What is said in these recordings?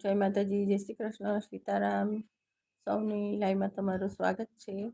જય માતાજી જય શ્રી કૃષ્ણ સીતારામ. સૌની લાઈવમાં તમારું સ્વાગત છે.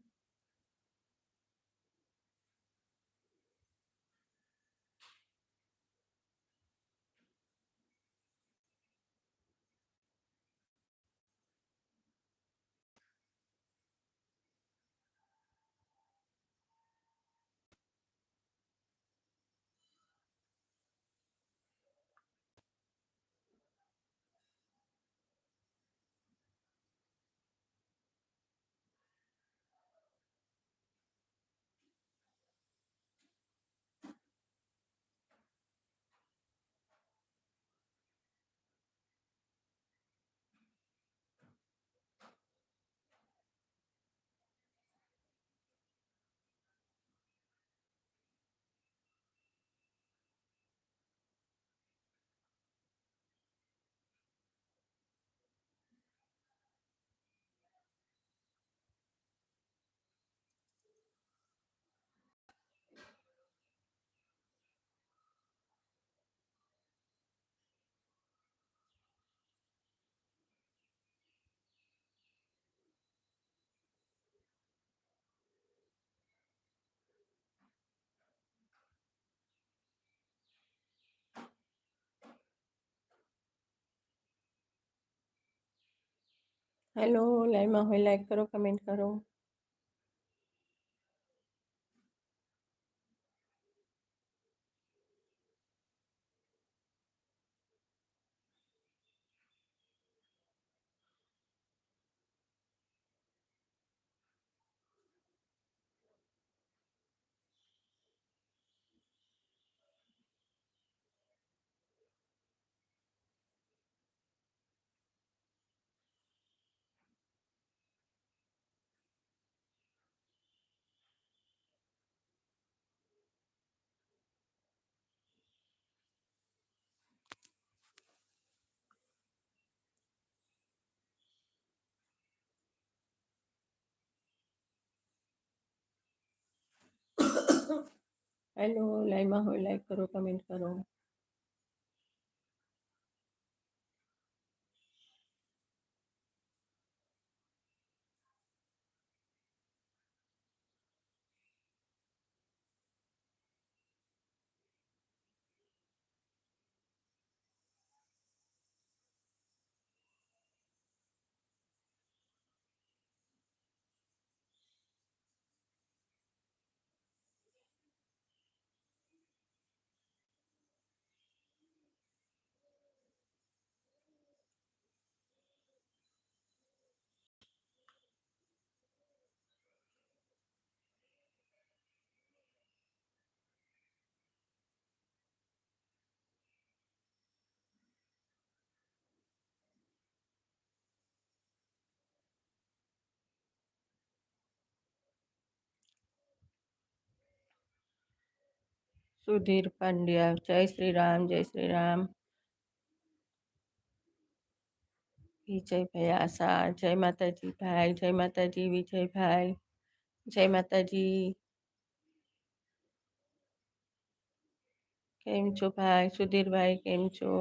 હેલો લાઈવમાં હોય લાઈક કરો કમેન્ટ કરો. હેલો લાઈવમાં હોય લાઈક કરો કમેન્ટ કરો સુધીર પાંડ્યા. જય શ્રી રામ, જય શ્રી રામ. વિજયભાઈ આશા, જય માતાજી ભાઈ, જય માતાજી વિજયભાઈ જય માતાજી. કેમ છો ભાઈ? સુધીરભાઈ કેમ છો?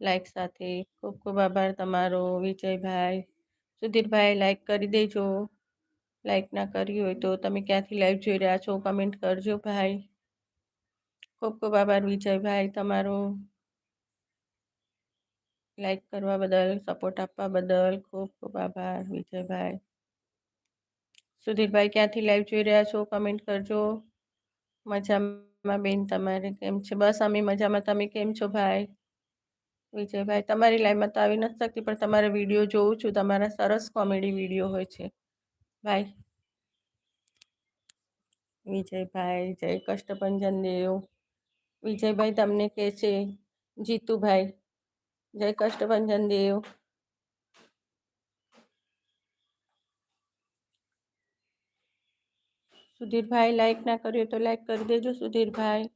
લાઈક સાથે ખૂબ ખૂબ આભાર તમારો વિજયભાઈ સુધીરભાઈ લાઈક કરી દેજો. લાઈક ના કરી હોય તો તમે ક્યાંથી લાઈવ જોઈ રહ્યા છો? કમેન્ટ કરજો ભાઈ. ખૂબ ખૂબ આભાર વિજયભાઈ તમારો લાઈક કરવા બદલ સપોર્ટ આપવા બદલ ખૂબ ખૂબ આભાર વિજયભાઈ. સુધીરભાઈ, ક્યાંથી લાઈવ જોઈ રહ્યા છો? કમેન્ટ કરજો. મજામાં બેન, તમારે કેમ છે? બસ અમે મજામાં. તમે કેમ છો ભાઈ? વિજયભાઈ, તમારી લાઈવમાં તો આવી નથી શકતી, પણ તમારા વીડિયો જોઉં છું. તમારા સરસ કોમેડી વીડિયો હોય છે. ભાઈ. વિજયભાઈ, જય કષ્ટભંજન દેવ. વિજયભાઈ તમને કે છે? જીતુભાઈ જય કષ્ટભંજન દેવ. સુધીરભાઈ લાઈક ના કર્યો તો લાઈક કરી દેજો સુધીરભાઈ.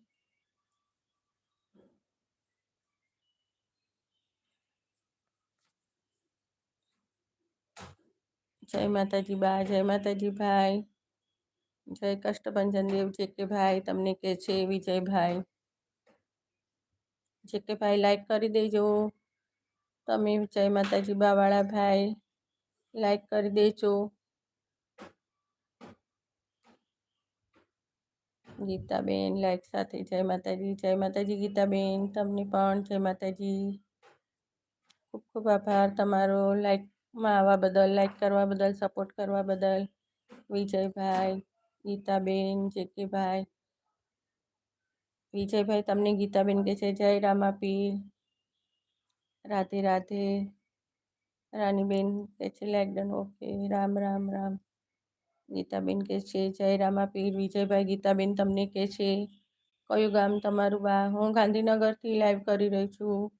જય માતાજી બા, જય માતાજી ભાઈ. જય કષ્ટભંજન દેવ, જે કે ભાઈ, તમને કે છે? વિજયભાઈ જે કે ભાઈ લાઈક કરી દેજો. તમે જય માતાજી બાવાળા ભાઈ લાઈક કરી દેજો. ગીતાબેન લાઈક સાથે જય માતાજી જય માતાજી ગીતાબેન. તમને પણ જય માતાજી. ખૂબ ખૂબ આભાર તમારો લાઈકમાં આવવા બદલ લાઈક કરવા બદલ સપોર્ટ કરવા બદલ. વિજયભાઈ, ગીતાબેન જેકેભાઈ વિજયભાઈ તમને ગીતાબેન કહે છે, જય રામાપીર. રાધે રાધે. રાનીબેન કહે છે લાઈક ઓકે રામ રામ રામ. ગીતાબેન કે છે, જય રામાપીર. વિજયભાઈ ગીતાબેન તમને કે છે, કયું ગામ તમારું બા? હું ગાંધીનગરથી લાઈવ કરી રહી છું.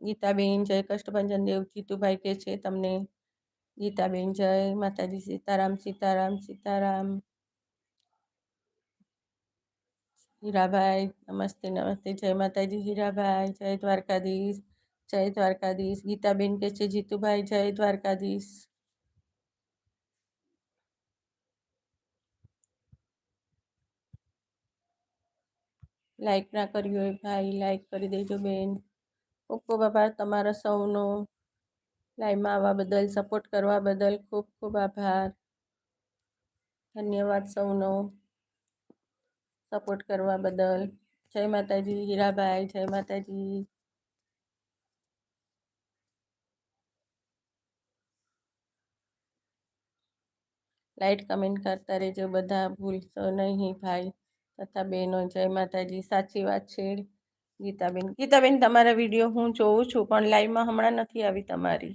ગીતાબેન, જય કષ્ટભંજન દેવ. જીતુભાઈ કે છે, તમને ગીતાબેન, જય માતાજી સીતારામ સીતારામ સીતારામ. હીરાભાઈ નમસ્તે નમસ્તે, જય માતાજી હીરાભાઈ જય દ્વારકાધીશ જય દ્વારકાધીશ. ગીતાબેન કે છે, જીતુભાઈ, જય દ્વારકાધીશ. લાઈક ના કર્યું હોય ભાઈ લાઈક કરી દેજો બેન. ખૂબ ખૂબ આભાર તમારા સૌનો લાઈવમાં આવવા બદલ સપોર્ટ કરવા બદલ ખૂબ ખૂબ આભાર. ધન્યવાદ સૌનો. સપોર્ટ કરવા બદલ. જય માતાજી હીરાભાઈ જય માતાજી. લાઈટ કમેન્ટ કરતા રહેજો બધા, ભૂલશો નહીં ભાઈ. તથા બહેનો, જય માતાજી. સાચી વાત છે. ગીતાબેન ગીતાબેન, તમારા વીડિયો હું જોઉં છું, પણ લાઈવમાં હમણાં નથી આવી તમારી.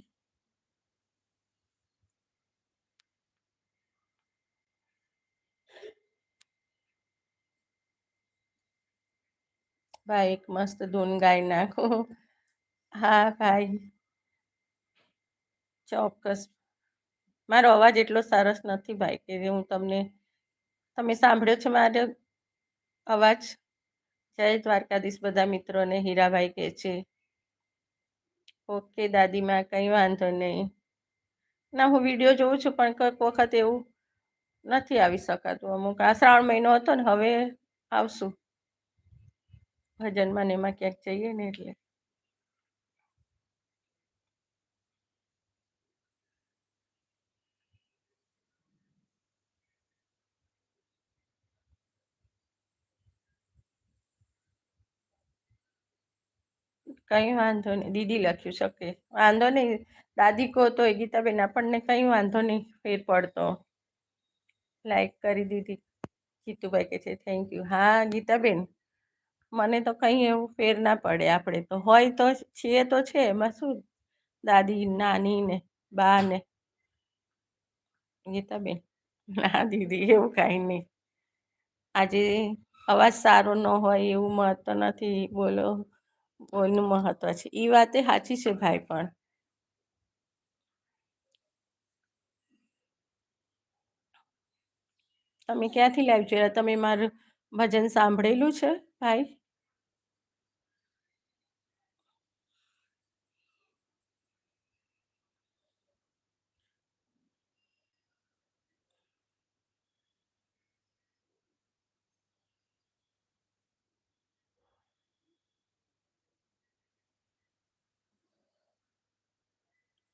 ભાઈ, એક મસ્ત ધૂન ગાઈ નાખો. હા, ભાઈ. ચોક્કસ. મારો અવાજ એટલો સરસ નથી ભાઈ, કે હું તમને, તમે સાંભળ્યો છે મારો અવાજ? જય દ્વારકાધીશ બધા મિત્રોને હીરાભાઈ કહે છે. ઓકે દાદીમાં, કંઈ વાંધો નહીં. ના, હું વીડિયો જોઉં છું, પણ કોઈક વખત એવું નથી આવી શકાતું. અમુક આ શ્રાવણ મહિનો હતો ને, હવે આવશું. ભજનમાં ને એમાં ક્યાંક જઈએ ને એટલે. કંઈ વાંધો નહીં. દીદી લખ્યું શકે વાંધો નહીં. દાદી કહો તો એ ગીતાબેન આપણને કંઈ વાંધો નહીં, ફેર પડતો. લાઈક કરી દીધી. જીતુભાઈ કે છે થેન્ક યુ હા, ગીતાબેન. મને તો કંઈ એવું ફેર ના પડે. આપણે તો હોય તો છીએ તો છે. એમાં શું? દાદી, નાની ને બા ને. ગીતાબેન ના દીદી, એવું કાંઈ નહીં. આજે અવાજ સારો ન હોય એવું મહત્વ નથી. બોલો, બોલનું મહત્વ છે. એ વાતે સાચી છે ભાઈ પણ. તમે ક્યાંથી લાઈવ જોયા તમે મારું ભજન સાંભળેલું છે, ભાઈ?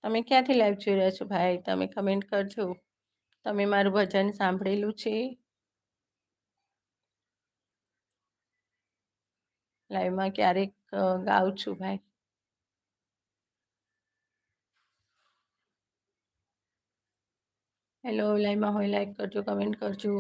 તમે ક્યાંથી લાઈવ જોઈ રહ્યા છો ભાઈ? તમે કમેન્ટ કરજો. તમે મારું ભજન સાંભળેલું છે? લાઈવમાં ક્યારેક ગાઉં છું ભાઈ. હેલો લાઈવમાં હોય લાઈક કરજો કમેન્ટ કરજો.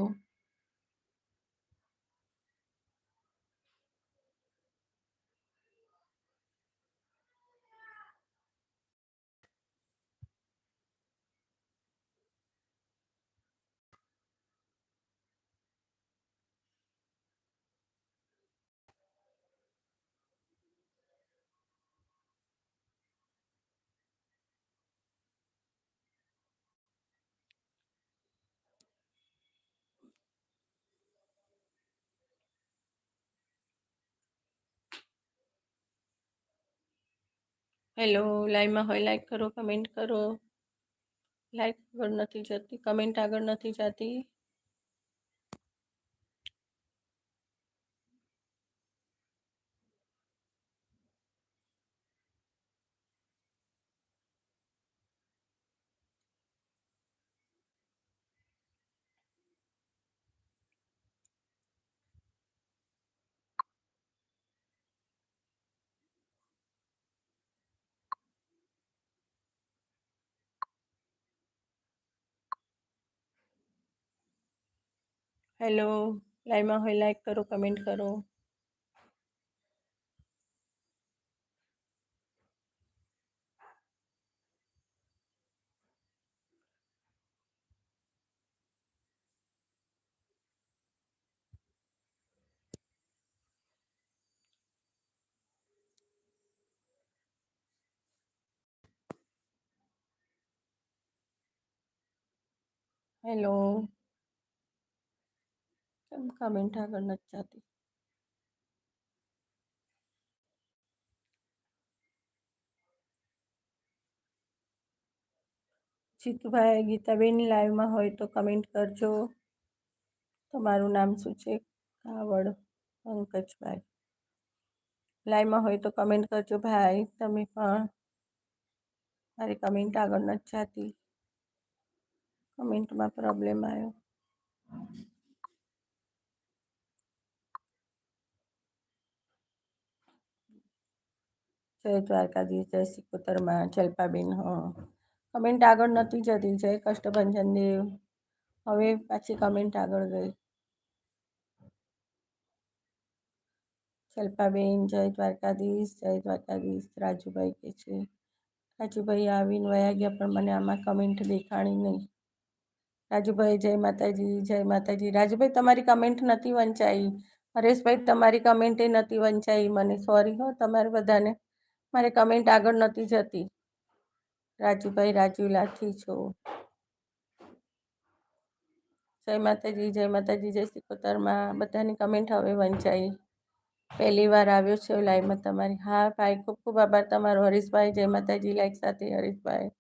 હેલો લાઈવમાં હોય લાઈક કરો કમેન્ટ કરો. લાઈક આગળ નથી જતી કમેન્ટ આગળ નથી જતી. હેલો લાઈવમાં હોય લાઈક કરો કમેન્ટ કરો. હેલો કેમ કમેન્ટ આગળ નથી જતી. જીતુભાઈ ગીતાબેન લાઈવમાં હોય તો કમેન્ટ કરજો. તમારું નામ શું છે? કાવડ, પંકજભાઈ. લાઈવમાં હોય તો કમેન્ટ કરજો ભાઈ. તમે પણ. મારી કમેન્ટ આગળ નથી જતી. કમેન્ટમાં પ્રોબ્લેમ આવ્યો. જય દ્વારકાધીશ, જય સિકોતરમાં જલ્પાબેન, હા. કમેન્ટ આગળ નહોતી જતી, જય કષ્ટભંજન દેવ હવે પાછી કમેન્ટ આગળ ગઈ. શિલ્પાબેન જય દ્વારકાધીશ જય દ્વારકાધીશ, રાજુભાઈ કે છે. રાજુભાઈ આવીને વયા ગયા, પણ મને આમાં કમેન્ટ દેખાણી નહીં. રાજુભાઈ, જય માતાજી જય માતાજી. રાજુભાઈ, તમારી કમેન્ટ નથી વંચાઈ. હરેશભાઈ, તમારી કમેન્ટ એ નથી વંચાઈ. મને સોરી હો, તમારે બધાને. મારે કમેન્ટ આગળ નહોતી જતી. રાજુભાઈ રાજુલાથી છો. જય માતાજી જય માતાજી, જય સિકોતરમાં. બધાની કમેન્ટ હવે વંચાઈ. પહેલી વાર આવ્યો છે લાઈવમાં તમારી. હા, ભાઈ, ખૂબ ખૂબ આભાર તમારો. હરીશભાઈ, જય માતાજી લાઈક સાથે હરીશભાઈ.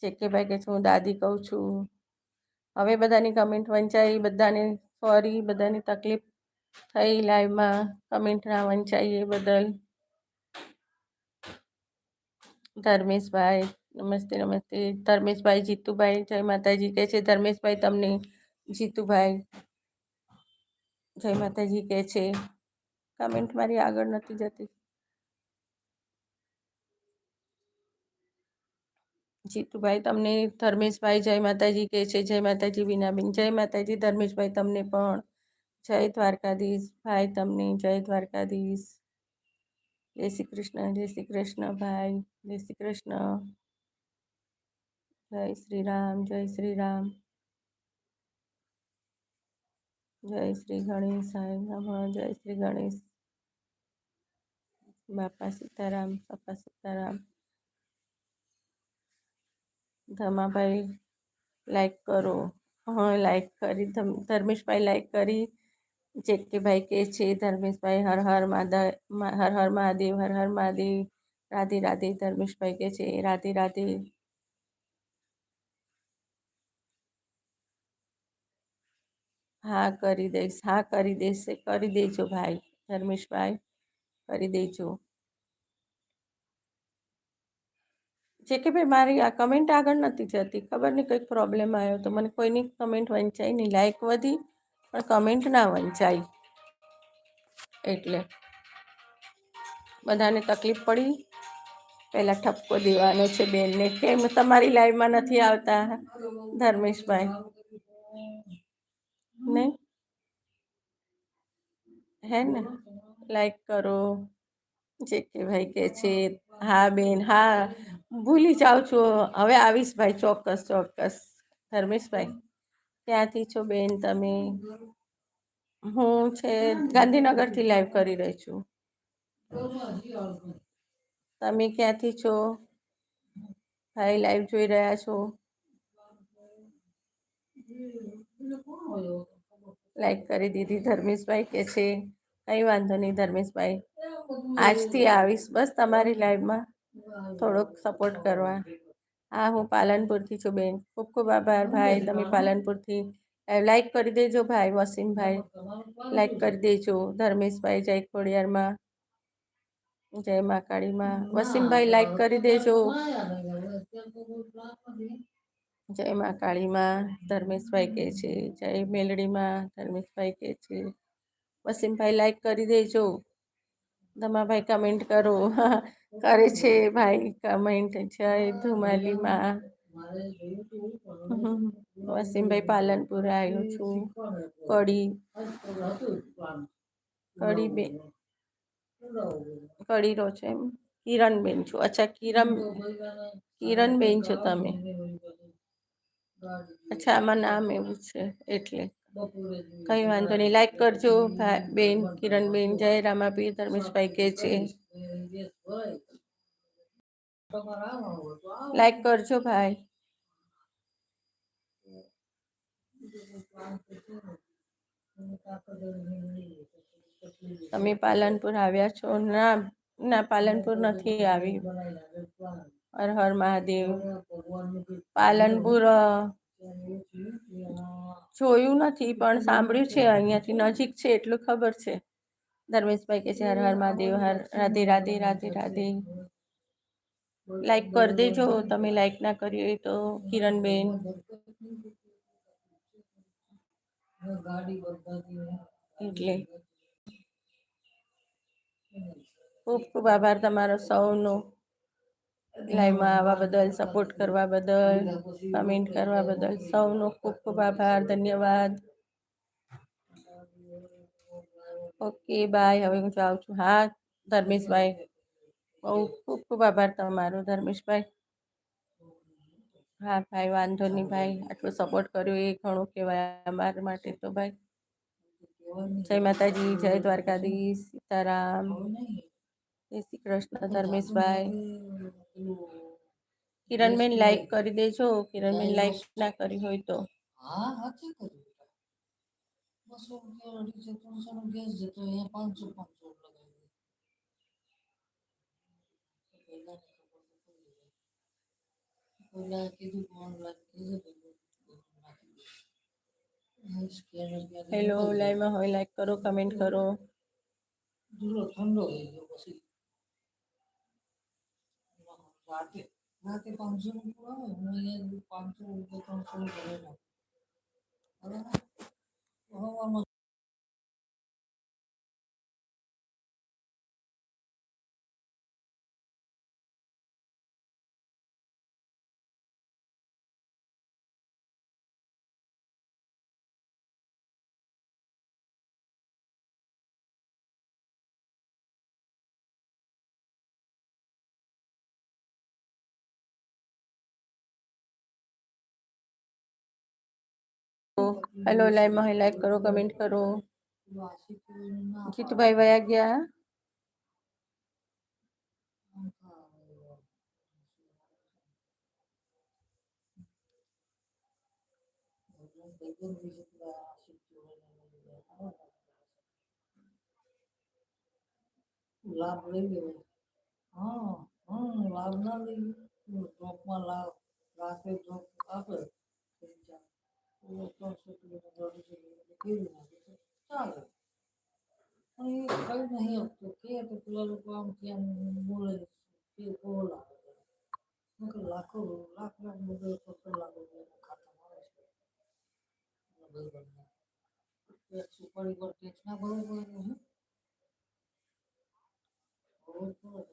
જેકેભાઈ કે છું, હું દાદી કહું છું. હવે બધાની કમેન્ટ વંચાઈ, બધાને સોરી બધાની તકલીફ થઈ લાઈવમાં કમેન્ટ ના વંચાઈ એ બદલ. ધર્મેશભાઈ નમસ્તે નમસ્તે ધર્મેશભાઈ જીતુભાઈ જય માતાજી કહે છે ધર્મેશભાઈ તમને જીતુભાઈ જય માતાજી કહે છે કમેન્ટ મારી આગળ નથી જતી જીતુભાઈ તમને ધર્મેશભાઈ જય માતાજી કહે છે જય માતાજી વિનાબેન જય માતાજી ધર્મેશભાઈ તમને પણ જય દ્વારકાધીશ ભાઈ તમને જય દ્વારકાધીશ જય શ્રી કૃષ્ણ, જય શ્રી કૃષ્ણ ભાઈ, જય શ્રી કૃષ્ણ. જય શ્રી રામ, જય શ્રી રામ. જય શ્રી ગણેશાય નમઃ, જય શ્રી ગણેશ. બાપા સીતારામ બાપા સીતારામ. ધમાભાઈ લાઈક કરો. હા લાઈક કરી. ધર્મેશભાઈ લાઈક કરી. જેકેભાઈ કે છે ધર્મેશભાઈ હર હર માધવ હર હર મહાદેવ હર હર મહાદેવ રાધે રાધે ધર્મેશભાઈ કે છે રાધે રાધે હા કરી દઈશ હા કરી દઈશ કરી દેજો ભાઈ ધર્મેશભાઈ કરી દેજો જે કે ભાઈ મારી આ કમેન્ટ આગળ નથી જતી, ખબર નહીં, કંઈક પ્રોબ્લેમ આવ્યો તો મને કોઈની કમેન્ટ વંચાઈ નહીં લાઈક વધી પણ કમેન્ટ ના વંચાય. એટલે બધાને તકલીફ પડી. પહેલાં ઠપકો દેવાનો છે બેનને. કેમ તમારી લાઈવમાં નથી આવતા, ધર્મેશભાઈ? નહીં હે ને? લાઈક કરો. જે કે ભાઈ કે છે, હા બેન, હા, ભૂલી જાઉં છું. હવે આવીશ ભાઈ ચોક્કસ ચોક્કસ. ધર્મેશભાઈ? ક્યાંથી છો બેન તમે? હું છે ગાંધીનગરથી લાઈવ કરી રહી છું. તમે ક્યાંથી છો? ભાઈ લાઈવ જોઈ રહ્યા છો? લાઈક કરી દીધી ધર્મેશભાઈ કે છે. કંઈ વાંધો નહીં ધર્મેશભાઈ. આજથી આવીશ. બસ તમારી લાઈવમાં થોડોક સપોર્ટ કરવા. હા હું પાલનપુરથી છું બેન. ખૂબ ખૂબ આભાર ભાઈ. તમે પાલનપુરથી લાઈક કરી દેજો ભાઈ વસીમભાઈ. લાઈક કરી દેજો ધર્મેશભાઈ જય ખોડિયારમાં. જય મા કાળીમાં. વસીમભાઈ લાઈક કરી દેજો. જય મા કાળીમાં ધર્મેશભાઈ કહે છે. જય મેલડીમાં ધર્મેશભાઈ કહે છે. વસીમભાઈ લાઈક કરી દેજો. ધમાભાઈ કમેન્ટ કરો. કરે છે ભાઈ કમેન્ટ જય ધુમાલીમાં. વસીમભાઈ પાલનપુર આવ્યો છું. કડી કડી બેન કડી રહો છો એમ. કિરણબેન છું. અચ્છા કિરણ કિરણબેન છો તમે? અચ્છા, આમાં નામ એવું છે, એટલે. કઈ વાંધો નહીં. લાઈક કરજો બેન, કિરણબેન, જય રામાપીર, ધર્મેશભાઈ કે છે. લાઈક કરજો ભાઈ. તમે પાલનપુર આવ્યા છો? ના ના, પાલનપુર નથી આવી. હર હર મહાદેવ. પાલનપુર જોયું નથી, પણ સાંભળ્યું છે, અહીંયાથી નજીક છે, એટલું ખબર છે. ધર્મેશભાઈ કે છે, હર હર મહાદેવ, હર રાધે રાધે રાધે રાધે. લાઈક કરી દેજો, તમે લાઈક ના કરી હોય તો કિરણબેન. એટલે ખૂબ ખૂબ આભાર તમારો સૌનો. લાઈવમાં આવવા બદલ સપોર્ટ કરવા બદલ કમેન્ટ કરવા બદલ સૌનો ખૂબ ખૂબ આભાર, ધન્યવાદ. Okay, bye. હવે હું જાઉં છું. હા, ધર્મેશભાઈ. બહુ ખૂબ ખૂબ આભાર તમારો, ધર્મેશભાઈ. હા, ભાઈ, વાંધો નહીં, ભાઈ. આટલો સપોર્ટ કર્યો એ ઘણું કહેવાય અમારા માટે તો, ભાઈ. જય માતાજી, જય દ્વારકાધીશ, સીતારામ. જય શ્રી કૃષ્ણ, ધર્મેશભાઈ. કિરણબેન લાઈક કરી દેજો. કિરણબેન લાઈક ના કરી હોય તો. હા હા બસો રૂપિયા અઢીસો ત્રણસો નો ગેસ જતો અહીંયા પાંચસો પાંચસો લગાવી દે પહેલા પહેલા કીધું કે ઓનલાઈન કીધું નાખી દે સ્કેનર ક્યાં હેલો લાઈવમાં હોય લાઈક કરો કમેન્ટ કરો. ધૂળો ઠંડો થઈ ગયો પછી રાતે રાતે પાંચસો નું આવે હું અહીંયા પાંચસો રૂપિયા, ત્રણસો નું ભરે નાખું બરાબર હવામાં હેલો લાઈવમાં લાઈક કરો કમેન્ટ કરો. જીતુભાઈ વયા ગયા. લાભ લઈ લેવો હા હા, લાભ ના લઈ. ડ્રોપમાં લાભ રાતે ડ્રોપ આપે. લાખો લાખ લાખ બધો રૂપિયા ખાતામાં ટેક્સ સુપારી પર ટેક્સ ના ભરવો પડે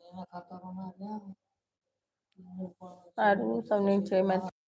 એના ખાતામાં ના જાય સારું સૌને જય માતા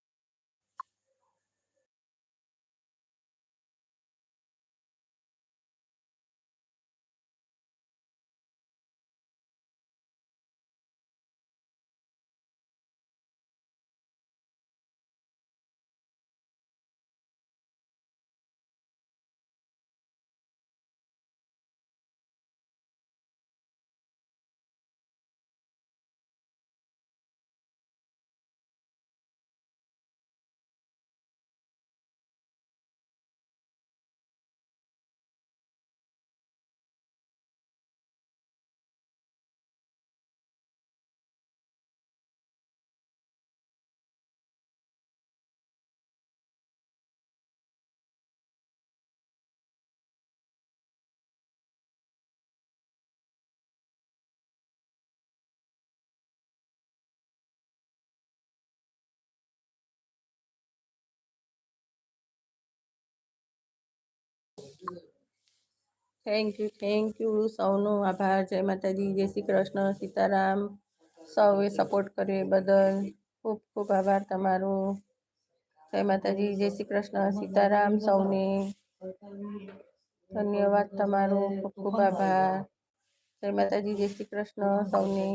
થેન્ક યુ થેન્ક યુ સૌનો આભાર. જય માતાજી, જય શ્રી કૃષ્ણ, સીતારામ. સૌએ સપોર્ટ કર્યો એ બદલ. ખૂબ ખૂબ આભાર તમારો. જય માતાજી, જય શ્રી કૃષ્ણ, સીતારામ સૌને. ધન્યવાદ તમારો. ખૂબ ખૂબ આભાર. જય માતાજી, જય શ્રી કૃષ્ણ સૌને.